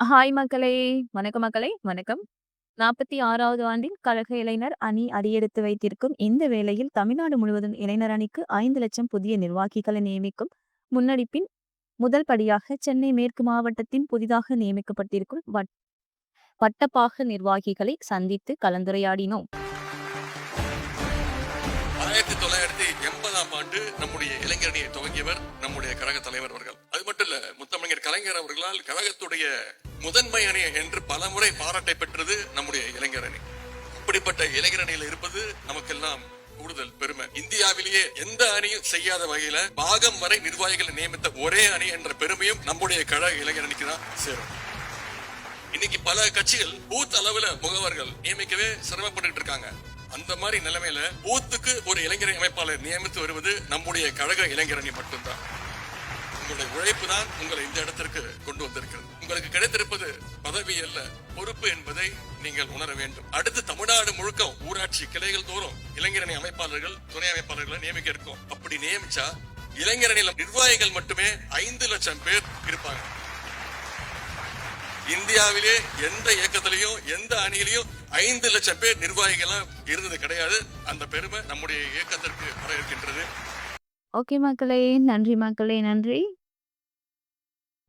Hi மக்களே! வணக்கம் மக்களே! வணக்கம். 46வது ஆண்டில் கழக இளைஞர் அணி அடியெடுத்து வைத்திருக்கும் இந்த வேளையில் தமிழ்நாடு முழுவதும் இளைஞர் அணிக்கு ஐந்து லட்சம் புதிய நிர்வாகிகளை நியமிக்கும் முன்னெடுப்பின் முதல் படியாக சென்னை மேற்கு மாவட்டத்தின் புதிதாக நியமிக்கப்பட்டிருக்கும் வட் வட்டப்பாக நிர்வாகிகளை சந்தித்து கலந்துரையாடினோம். 1980ஆம் ஆண்டு நம்முடைய இளைஞரணியை துவங்கியவர் நம்முடைய கழக தலைவர் அவர்கள் அது மட்டும் இல்ல முத்தமிழர் கலைஞர் அவர்களால் கழகத்துடைய முதன்மை அணி என்று பலமுறை பாராட்டை பெற்றது நம்முடைய இளைஞர் அணி. அப்படிப்பட்ட இளைஞர் அணியில் இருப்பது நமக்கெல்லாம் கூடுதல் பெருமை. இந்தியாவிலேயே எந்த அணியும் செய்யாத வகையில பாகம் வரை நிர்வாகிகளை நியமித்த ஒரே அணி என்ற பெருமையும் நம்முடைய கழக இளைஞர் அணிக்கு தான் சேரும். இன்னைக்கு பல கட்சிகள் பூத் அளவுல முகவர்கள் நியமிக்கவே சிரமப்பட்டு இருக்காங்க. அந்த மாதிரி நிலைமையில பூத்துக்கு ஒரு இளைஞர் அமைப்பாளர் நியமித்து வருவது நம்முடைய கழக இளைஞரணி மட்டும்தான். உங்களுடைய உழைப்பு தான் உங்களை இந்த இடத்திற்கு கொண்டு வந்திருக்கிறது உங்களுக்கு கிடைத்திருப்பது பதவி அல்ல பொறுப்பு என்பதை நீங்கள் உணர வேண்டும் அடுத்து தமிழ்நாடு முழுக்க ஊராட்சி கிளைகள் தோறும் இளைஞரணி அமைப்பாளர்கள் துணை அமைப்பாளர்களை நியமிக்க இருக்கும் அப்படி நியமிச்சா இளைஞரணியில நிர்வாகிகள் மட்டுமே ஐந்து லட்சம் பேர் இருப்பாங்க இந்தியாவிலே எந்த இயக்கத்திலையும் எந்த அணியிலையும் ஐந்து லட்சம் பேர் நிர்வாகிகளா இருந்தது கிடையாது அந்த பெருமை நம்முடைய இயக்கத்திற்கு வர இருக்கின்றது ஓகே மக்களே! நன்றி மக்களே! நன்றி.